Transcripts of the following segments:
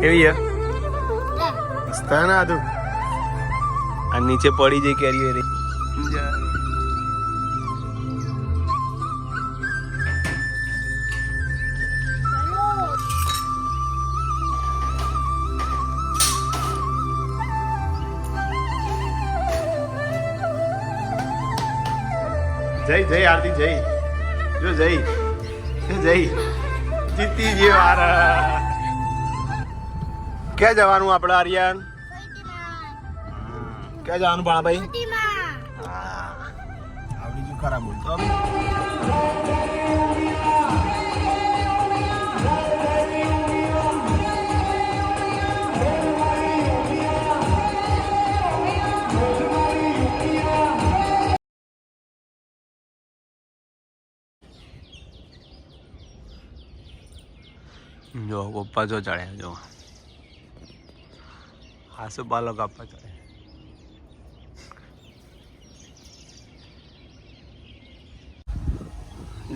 કેવી છે? મસ્ત ને આ નીચે પડી જઈ કેરી રે જય જય આરતી જય. જો જય. જય. જીતી જે વાર ક્યાં જવાનું આપણે આર્યન? ક્યાં જવાનું ભાણાભાઈ? આવડી ગયું ખરા બોલતો જો પપ્પા જો ચડ્યા જો. આસુ બાલો કાપવા ચાલે.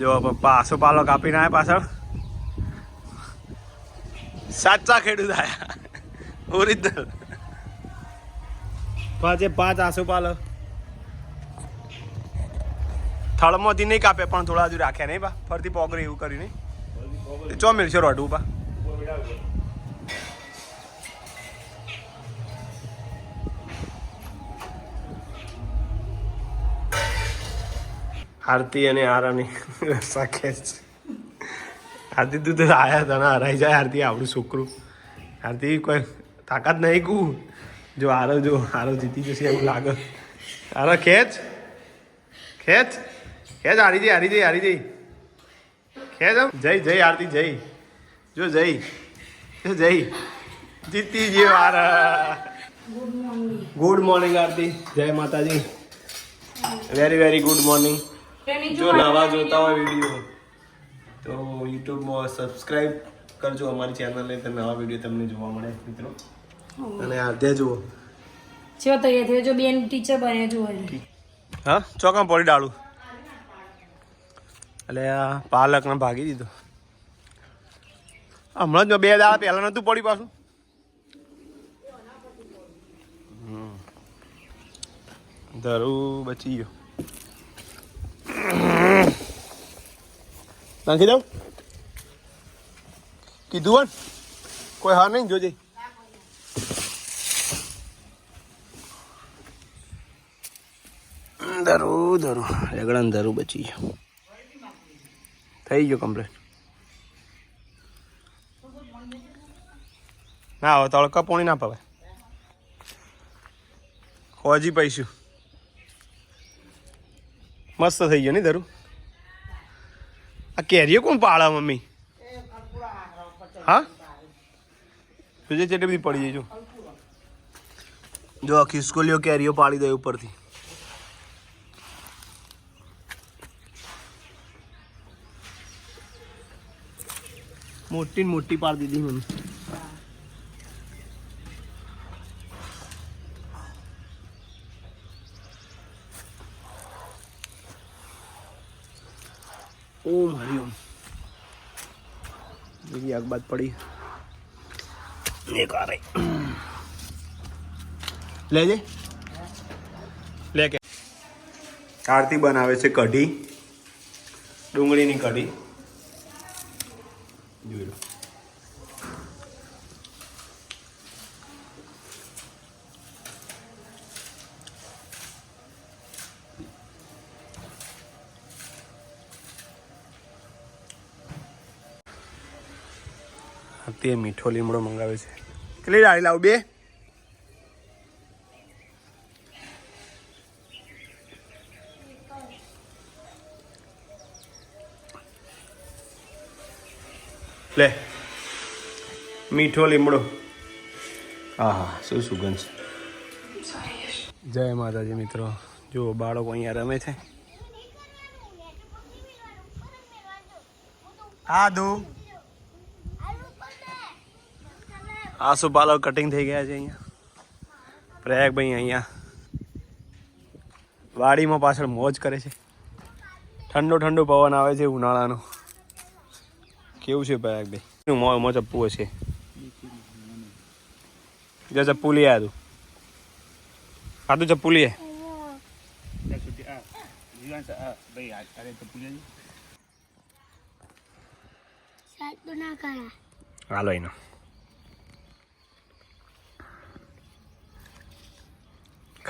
જો પપ્પા આસો પાલો કાપીને આવ્યા પાછળ. સાચા ખેડૂત આયા. ઓરિજિનલ. પાંચે પાંચ આસો પાલો થળમાંથી નહીં કાપે પણ થોડા હજુ રાખ્યા નહીં બા. ફરતી પોગરી એવું કરી નહીં ચો મિલશે રોડ બા. આરતી અને આરાની સાખે આરતી તું તો આયા તને હરાઈ જાય આરતી આપણું છોકરું. આરતી કોઈ તાકાત નહીં કુ? જો આરો જો આરો જીતી જશે એવું લાગે. આરો ખેંચ. ખેંચ. ખેંચ હારી જઈ હારી જઈ હારી જઈ. ખેંચ આમ. જય જય આરતી જય જો જય જો જય જીતી જે વાર ગુડ મોર્નિંગ આરતી. જય માતાજી. વેરી વેરી ગુડ મોર્નિંગ જો નવા જોતા હોય વીડિયો તો યુટ્યુબમાં સબસ્ક્રાઇબ કરજો અમારી ચેનલને તો નવા વીડિયો તમને જોવા મળે મિત્રો. અને આધ્યા જુઓ. જેવો તૈયાર થયો જો બેન ટીચર બને જુઓ હા? ચોકમ પડી ડાળું? એટલે આ પાલકને ભાગી દીધો. હમણાં જ બે દાડા પહેલાં નતું પડી પાછું. ધરું બચી ગયો. નાખી દઉં કીધું કોઈ હા નહીં જોજે ધરું ધરું રેગડા ધરું બચી ગયું થઈ ગયો કમ્પ્લેટ ના હવે તડકા પોણી ના પવાય હોજી પૈસું મસ્ત થઈ ગયો નહીં ધરું આ કેરીઓ કોણ પાળા, મમ્મી? હા? જોજે ચેટલી બધી પડી જાય, જો. આખી ખિસકોલીઓ કેરીઓ પાડી દે ઉપરથી. મોટી મોટી પાડી દીધી મને ઓમ હરિઓમ બીજી આગ બાદ પડી. એક આ લેજે લે કે. આરતી બનાવે છે કઢી. ડુંગળીની કઢી. તે મીઠો લીમડો મંગાવે છે. કેટલી ડાળી લાવું? બે? લે મીઠો લીમડો. હા હા શું સુગંધ છે? જય માતાજી મિત્રો. જુઓ બાળકો અહીંયા રમે છે. આ આસુ બાલો કટિંગ થઈ ગયા છે અહીંયા પ્રયાગભાઈ અહીંયા વાડીમાં પાછળ મોજ કરે છે ઠંડો ઠંડો પવન આવે છે ઉનાળાનો કેવું છે પ્રયાગભાઈ મોં મોં ચપ્પુ છે જો ચપ્પુ લઈ આવ્યા તું આ તું ચપ્પુ લઈ આ. હાલો એનો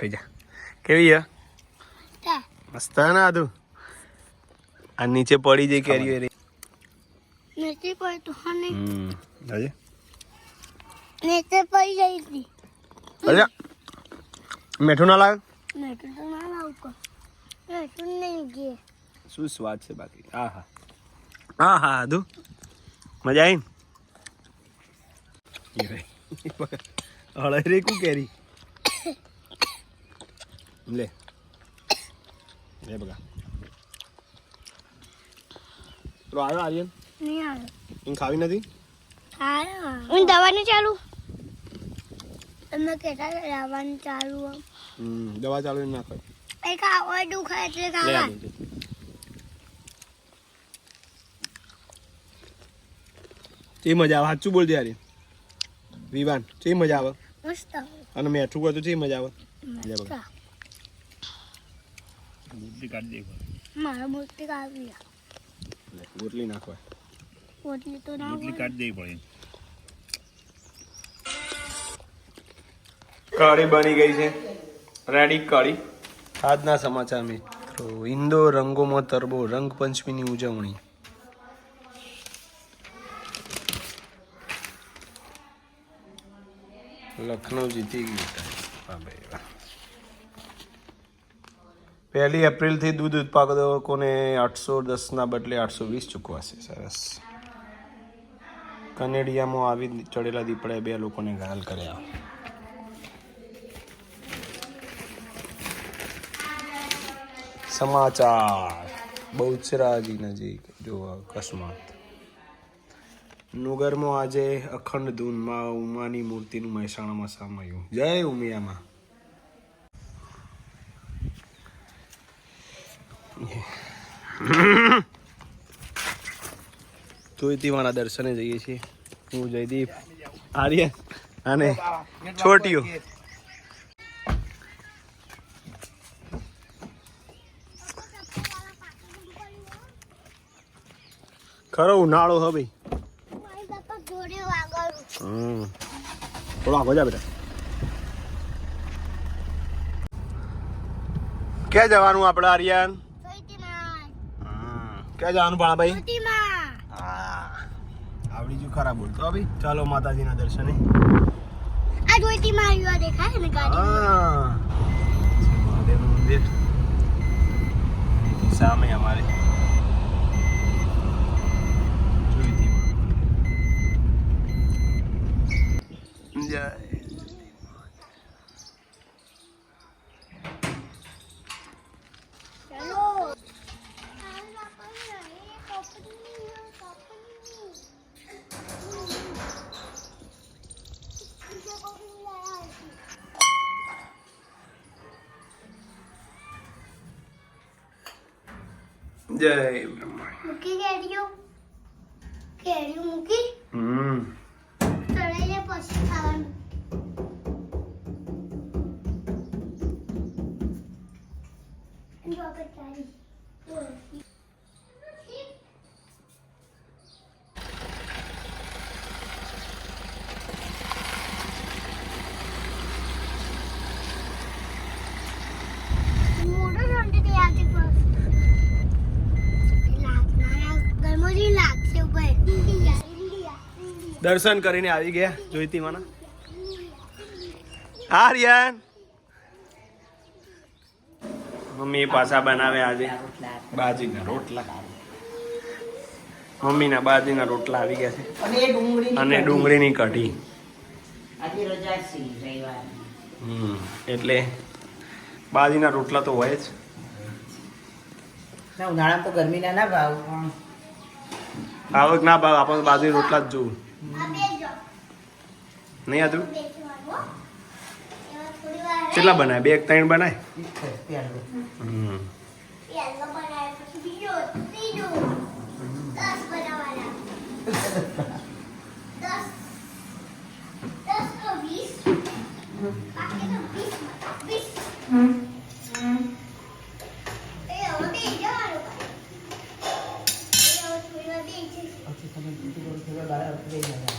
ખાઈ જા કેવી છે તા મસ્ત હે ને આદુ આ નીચે પડી જઈ કેરી વેરી નથી પડતું હા નહીં હમ હજી નીચે પડી જઈ હતી અરે મીઠું ના લાગે મેઠું તો ના લાવું કો મેઠું નહીં ગયે શું સ્વાદ છે બાકી હા હા હા હા આદુ મજા આવી હળાઈ રે કું કેરી લે લે બગા તો આવ્યો આર્યન? નહીં આવે એને ખાવી નથી? હું દવાની ચાલુ. તમે કહેતા હતા દવાની ચાલુ આમ. હમ દવા ચાલુ ના ખાય. એ ખાવા દુખાય એટલે લે ખાવા. આદુ ચી મજા આવે? સાચું બોલ દે આર્યન. વિવાન ચી મજા આવે? મસ્ત. અને મેઠું હોય તો ચી મજા આવે? લે મસ્ત. બગા મારા મૂર્તિ કાઢી લે, રોટલી નાખવા. રોટલી તો ના હોય. કઢી બની ગઈ છે. રેડી કઢી આજના સમાચાર મિત્રો ઇન્દો રંગોમાં તરબો રંગપંચમીની ઉજવણી. લખનઉ જીતી ગયું ભાઈ. પહેલી એપ્રિલથી દૂધ ઉત્પાદકોને આઠસો દસના બદલે આઠસો વીસ ચૂકવાશે. સરસ. કનેડિયામાં આવી ચડેલા દીપડાએ બે લોકોને ઘાયલ કર્યા. સમાચાર. બહુચરાજી નજીક. જો અકસ્માત. નુગરમાં આજે અખંડ ધૂનમાં ઉમાની મૂર્તિનું મહેસાણામાં સામાયું. જય ઉમિયામાં. જોઈતીવાના દર્શને જઈએ છીએ. હું જયદીપ, આર્ય અને છોટીઓ. ખરો ઉનાળો હે ભાઈ. થોડો આગળ જા બેટા. ક્યાં જવાનું આપણે આર્યન? ક્યાં જવાનું ભાણાભાઈ હા. આવડી ગયું ખરા બોલતો ભાઈ ચાલો માતાજીના દર્શને. આ આવ્યો દેખાય ને ગાડી? હા. મહાદેવનું મંદિર. સામે અમારે જોઈતીમાં. જય ચાલો મારી બાપાને એ કપડી કપડી જય. બ્રહ્મા મૂકી કેરીઓ કેરીઓ મૂકી દર્શન કરીને આવી ગયા જોઈતી જોઈતીમાના આર્યન મમ્મી પાછા બનાવે આજે. બાજીના રોટલા. મમ્મીના બાજીના રોટલા આવી ગયા છે. અને ડુંગળી અને ડુંગળીની કઢી. હમ એટલે બાજીના રોટલા તો હોય જ. ઉનાળામાં તો ગરમીના ના ભાવ આવક ના ભાવ આપણે બાજરી રોટલા જ જોવું. નહીં વાર કેટલા બનાય બે એક ત્રણ બનાય ત્રીજો. દસ તો વીસ બાકી તો વીસ. about a video.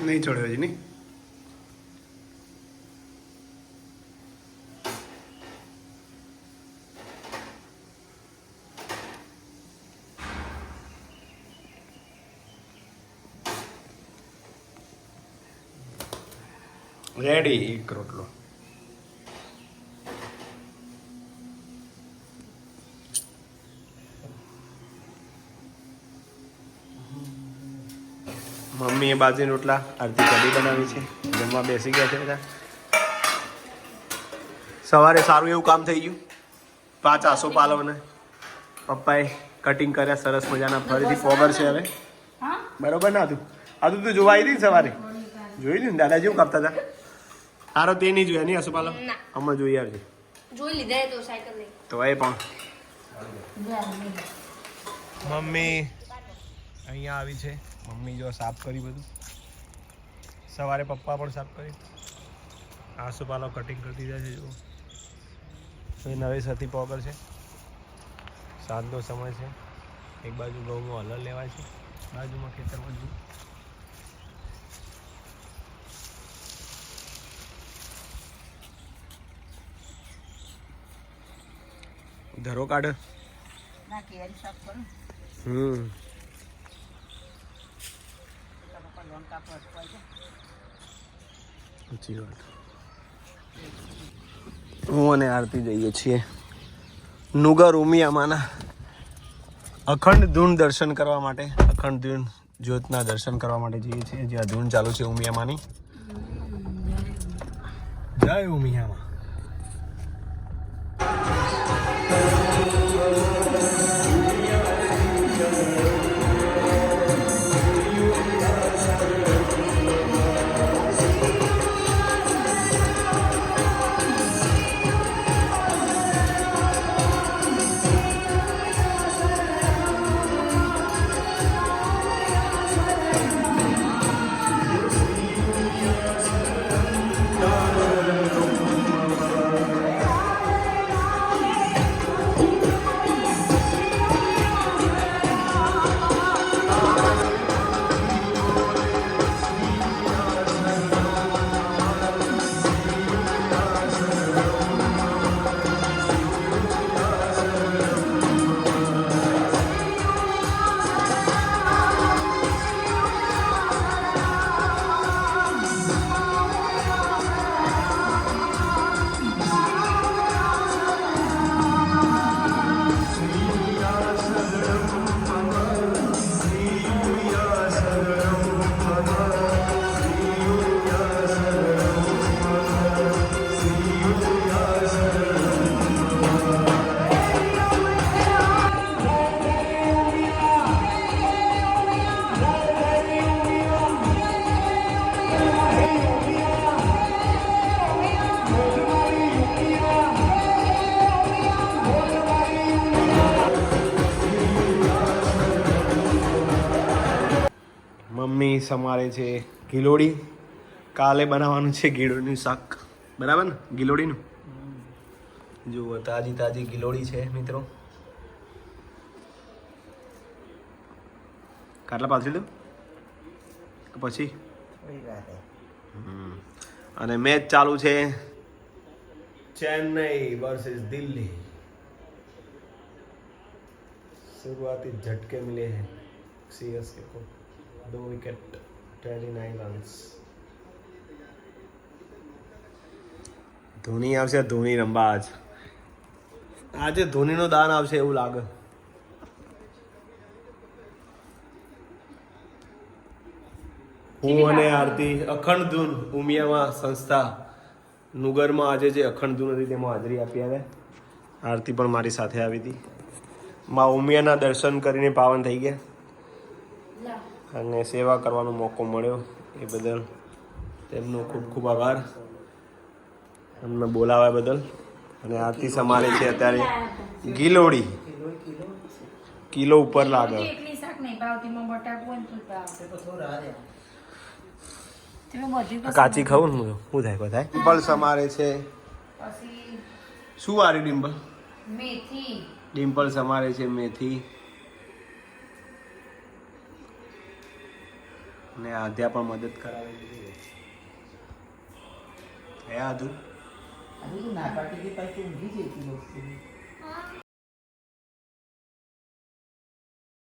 નહીં ચડ્યો હજી નહીં? રેડી એક રોટલો. મમ્મીએ બાજરી રોટલા અડધી કઢી બનાવી છે. જમવા બેસી ગયા છે બધા. સવારે સારું એવું કામ થઈ ગયું. પાંચ આસો પાલવને. પપ્પાએ કટિંગ કર્યા સરસ મજાના ફરીથી પોગર છે હવે. બરોબર ના હતું આ તું જોવા આવી હતી સવારે. જોઈ લીધું ને દાદા જેવું કાપતા હતા. તારો તે નહીં જોયા નહીં આસો પાલવ? ના. અમે જોઈ આવજે. જોઈ લીધા તો સાયકલ તો એ પણ. મમ્મી અહીંયા આવી છે. મમ્મી જો સાફ કરી બધું. સવારે પપ્પા પણ સાફ કરી. આસુપાલો કટિંગ કરી દીધા છે જુઓ. એ નવેસરથી પોગર છે. સાંજનો સમય છે. એક બાજુ ગૌમાં હલર લેવાય છે. બાજુમાં ખેતરમાં જુ ધરો કાઢ. ના કેરી સાફ કરું. હમ તો પપ્પા લોન કાપવા અટવાઈ જાય. હું અને આરતી જઈએ છીએ નુગર ઉમિયામાના અખંડ ધૂન દર્શન કરવા માટે, અખંડ ધૂન જ્યોતના દર્શન કરવા માટે જઈએ છીએ. જ્યાં ધૂન ચાલુ છે ઉમિયામાની. જય ઉમિયામાં. મમ્મી સમારે છે ગિલોડી કાલે બનાવવાનું છે ગિલોડીનું શાક બરાબર ને ગિલોડીનું જુઓ તાજી તાજી ગિલોડી છે મિત્રો કાટલા પાછી દઉં કે પછી થોડી રાતે અને મેચ ચાલુ છે ચેન્નઈ વર્સિસ દિલ્હી शुरुआती झटके मिले हैं सी एस के को દો wicket twenty nine runs Dhoni આવશે ધોની રમવા આજ આજે ધોનીનો દાન આવશે એવું લાગે. હું અને આરતી અખંડ ધૂન ઉમિયામાં સંસ્થા નુગરમાં આજે જે અખંડ ધૂન હતી તેમાં હાજરી આપી આવે આરતી પણ મારી સાથે આવી હતી. મા ઉમિયાના દર્શન કરીને પાવન થઈ ગયા. અને સેવા કરવાનો મોકો મળ્યો એ બદલ તેમનો ખૂબ ખૂબ આભાર. એમને બોલાવ્યા બદલ. અને આરતી સમારે છે અત્યારે ગિલોડી. કિલો ઉપર લાગે. કાચી ખાવું ને હું? થાય બધા ડિમ્પલ સમારે છે. શું વારી ડિમ્પલ મેથી. ડિમ્પલ સમારે છે મેથી. ને આધ્યા પણ મદદ કરાવે છે. હે આધુ આધુ ના હતી પાછી ઊંઘી જતી વસ્તુ